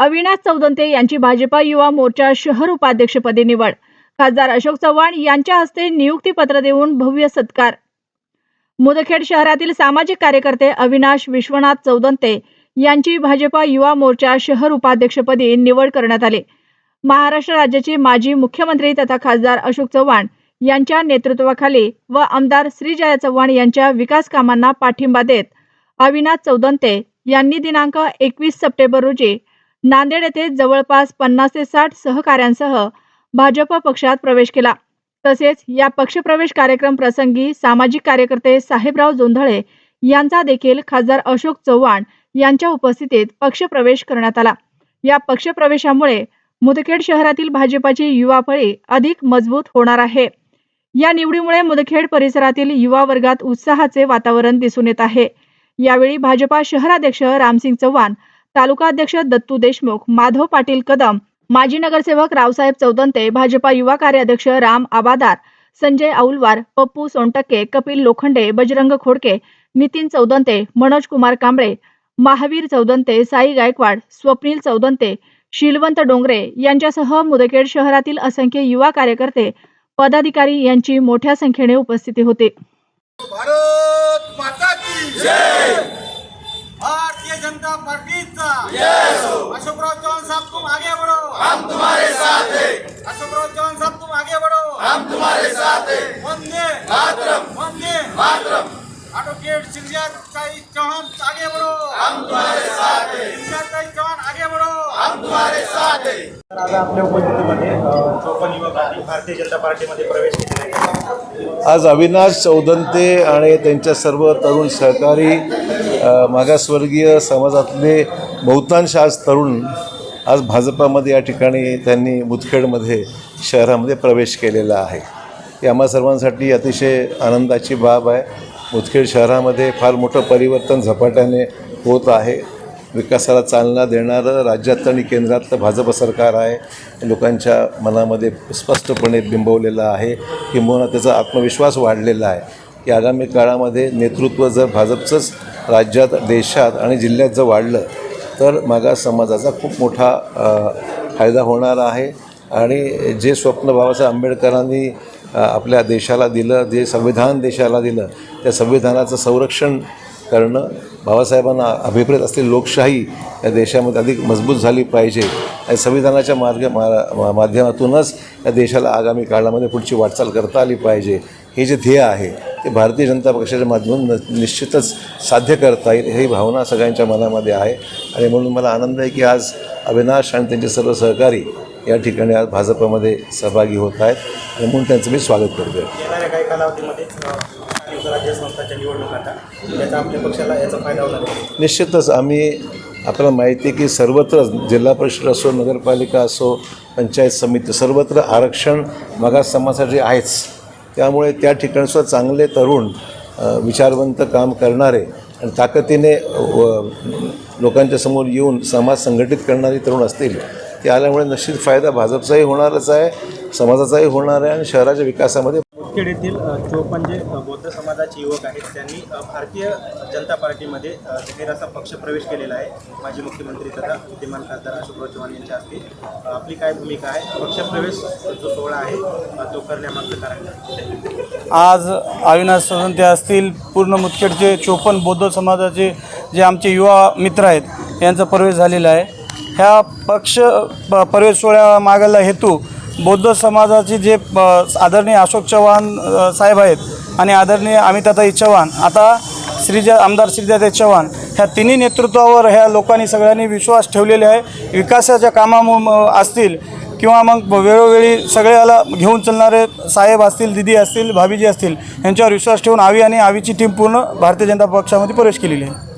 अविनाश चौदंते यांची भाजपा युवा मोर्चा शहर उपाध्यक्षपदी निवड. खासदार अशोक चव्हाण यांच्या हस्ते नियुक्तीपत्र देऊन भव्य सत्कार. मुदखेड शहरातील सामाजिक कार्यकर्ते अविनाश विश्वनाथ चौदंते यांची भाजपा युवा मोर्चा शहर उपाध्यक्षपदी निवड करण्यात आली. महाराष्ट्र राज्याचे माजी मुख्यमंत्री तथा खासदार अशोक चव्हाण यांच्या नेतृत्वाखाली व आमदार श्रीजया चव्हाण यांच्या विकास कामांना पाठिंबा देत अविनाश चौदंते यांनी दिनांक एकवीस सप्टेंबर रोजी नांदेड येथे जवळपास पन्नास ते साठ सहकाऱ्यांसह भाजप पक्षात प्रवेश केला. तसेच या पक्षप्रवेश कार्यक्रम प्रसंगी सामाजिक कार्यकर्ते साहेबराव जोंधळे यांचा देखील खासदार अशोक चव्हाण यांच्या उपस्थितीत पक्षप्रवेश करण्यात आला. या पक्षप्रवेशामुळे मुदखेड शहरातील भाजपाची युवा फळी अधिक मजबूत होणार आहे. या निवडीमुळे मुदखेड परिसरातील युवा वर्गात उत्साहाचे वातावरण दिसून येत आहे. यावेळी भाजपा शहराध्यक्ष रामसिंग चव्हाण तालुकाध्यक्ष दत्तू देशमुख माधव पाटील कदम माजी नगरसेवक रावसाहेब चौदंते भाजपा युवा कार्याध्यक्ष राम आबादार संजय औलवार पप्पू सोनटक्के कपिल लोखंडे बजरंग खोडके नितीन चौदंते मनोज कुमार कांबळे महावीर चौदंते साई गायकवाड स्वप्नील चौदंते शीलवंत डोंगरे यांच्यासह मुदखेड शहरातील असंख्य युवा कार्यकर्ते पदाधिकारी यांची मोठ्या संख्येने उपस्थिती होती. भारत माता की जय भारतीय जनता पार्टीचा अशोकराव चौहान साहब तुम आगे बढ़ो हम तुम्हारे साथ हैं. अशोकराव चौहान साहब तुम आगे बढ़ो हम तुम्हारे साथ हैं. वंदे. मातरम. वंदे. मातरम. एडवोकेट सिंधियाताई चौहान आगे बढ़ो हम तुम्हारे साथ हैं. सिंधियाताई चौहान आगे बढ़ो हम तुम्हारे साथ हैं. तर आज आपल्या उपस्थितीमध्ये चोपन्न युवक आणि भारतीय जनता पार्टीमध्ये प्रवेश आहे. आज अविनाश चौदंते आणि त्यांच्या सर्व तरुण सहकारी मागासवर्गीय समाजातले बहुतांश आज तरुण आज भाजपामध्ये या ठिकाणी त्यांनी मुदखेडमध्ये शहरामध्ये प्रवेश केलेला आहे. ही आम्हा सर्वांसाठी अतिशय आनंदाची बाब आहे. मुदखेड शहरामध्ये फार मोठं परिवर्तन झपाट्याने होत आहे. विकासाला चालना देणारं राज्यात आणि केंद्रातलं भाजप सरकार आहे. लोकांच्या मनामध्ये स्पष्टपणे बिंबवलेलं आहे. किंबहुना त्याचा आत्मविश्वास वाढलेला आहे. की आगामी काळामध्ये नेतृत्व जर भाजपचंच राज्यात देशात आणि जिल्ह्यात जर वाढलं तर मागास समाजाचा खूप मोठा फायदा होणार आहे. आणि जे स्वप्न बाबासाहेब आंबेडकरांनी आपल्या देशाला दिलं जे संविधान देशाला दिलं त्या संविधानाचं संरक्षण करणं बाबासाहेबांना अभिप्रेत असलेली लोकशाही या देशामध्ये अधिक मजबूत झाली पाहिजे. आणि संविधानाच्या मार्ग मा- माध्यमातूनच या देशाला आगामी काळामध्ये पुढची वाटचाल करता आली पाहिजे. हे जे ध्येय आहे ते भारतीय जनता पक्षाच्या माध्यमातून न- निश्चितच साध्य करता येईल ही भावना सगळ्यांच्या मनामध्ये आहे. आणि म्हणून मला आनंद आहे की आज अविनाश आणि त्यांचे सर्व सहकारी या ठिकाणी आज भाजपमध्ये सहभागी होत आहेत. आणि म्हणून त्यांचं मी स्वागत करतो. काही कालावधीमध्ये अ, स्थानिक राज्य संस्थांच्या निवडणूक आता त्याचा आपल्या पक्षाला याचा फायदा होणार आहे. निश्चितच आम्ही आपल्याला माहिती आहे की सर्वत्र जिल्हा परिषद असो नगरपालिका असो पंचायत समिती सर्वत्र आरक्षण मागास समाजासाठी आहेच. त्यामुळे त्या ठिकाणसुद्धा चांगले तरुण विचारवंत काम करणारे आणि ताकदीने लोकांच्या समोर येऊन समाज संघटित करणारे तरुण असतील ते आल्यामुळे निश्चित फायदा भाजपचाही होणारच आहे समाजाचाही होणार आहे आणि शहराच्या विकासामध्ये मुदखेड येथील चोपन्न जे म्हणजे, बौद्ध समाजाचे युवक आहेत. त्यांनी भारतीय जनता पार्टीमध्ये जाहीर असा पक्ष प्रवेश केलेला आहे. माजी मुख्यमंत्री तथा विद्यमान खासदार अशोकराव चव्हाण यांच्या हस्ते. आपली काय भूमिका आहे? पक्षप्रवेश जो सोहळा आहे तो करण्यामागचं कारण आज अविनाश सोनंते असतील पूर्ण मुदखेडचे चोपन्न बौद्ध समाजाचे जे आमचे युवा मित्र आहेत यांचा प्रवेश झालेला आहे. ह्या पक्ष प- प्रवेश सोहळ्या मागायला हेतू बौद्ध समाजाचे जे प- आदरणीय अशोक चव्हाण साहेब आहेत आणि आदरणीय अमिताताई चव्हाण आता श्रीजा आमदार श्रीजाताई चव्हाण ह्या तिन्ही नेतृत्वावर ह्या लोकांनी सगळ्यांनी विश्वास ठेवलेले आहे. विकासाच्या कामामु असतील किंवा मग वेळोवेळी सगळ्याला घेऊन चालणारे साहेब असतील दिदी असतील भाभीजी असतील यांच्यावर विश्वास ठेवून आवी आणि आवीची टीम पूर्ण भारतीय जनता पक्षामध्ये प्रवेश केलेली आहे.